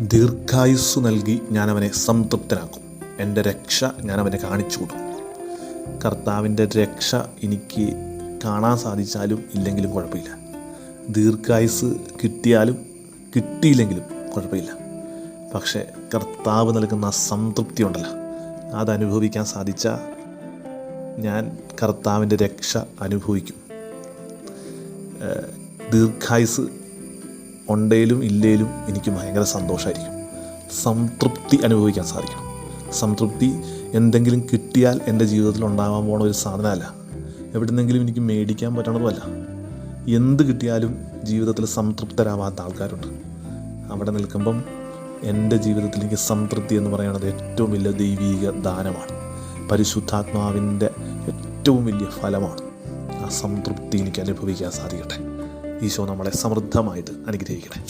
ദീർഘായുസ് നൽകി ഞാൻ അവനെ സംതൃപ്തനാക്കും. എന്റെ രക്ഷ ഞാൻ അവനെ കാണിച്ചു കൊടുക്കും. കർത്താവിന്റെ രക്ഷ എനിക്ക് കാണാൻ സാധിച്ചാലും ഇല്ലെങ്കിലും കുഴപ്പമില്ല. ദീർഘായുസ് കിട്ടിയാലും കിട്ടിയില്ലെങ്കിലും കുഴപ്പമില്ല. പക്ഷേ കർത്താവ് നൽകുന്ന സംതൃപ്തി ഉണ്ടല്ലോ. അതനുഭവിക്കാൻ സാധിച്ചാൽ ഞാൻ കർത്താവിന്റെ രക്ഷ അനുഭവിക്കും. ദീർഘായുസ് ഉണ്ടേലും ഇല്ലേലും എനിക്ക് ഭയങ്കര സന്തോഷമായിരിക്കും സംതൃപ്തി അനുഭവിക്കാൻ സാധിക്കണം. സംതൃപ്തി എന്തെങ്കിലും കിട്ടിയാൽ എന്റെ ജീവിതത്തിൽ ഉണ്ടാകാൻ പോണ ഒരു സാധനമല്ല. എവിടുന്നെങ്കിലും എനിക്ക് മേടിക്കാൻ പറ്റണതുമല്ല. എന്ത് കിട്ടിയാലും ജീവിതത്തിൽ സംതൃപ്തരാവാത്ത ആൾക്കാരുണ്ട്. അവിടെ നിൽക്കുമ്പം എന്റെ ജീവിതത്തിൽ എനിക്ക് സംതൃപ്തി എന്ന് പറയുന്നത് ഏറ്റവും വലിയ ദൈവീക ദാനമാണ്. പരിശുദ്ധാത്മാവിന്റെ ഏറ്റവും വലിയ ഫലമാണ് ആ സംതൃപ്തി എനിക്ക് അനുഭവിക്കാൻ സാധിക്കട്ടെ. ഈശോ നമ്മളെ സമൃദ്ധമായിട്ട് അനുഗ്രഹിക്കട്ടെ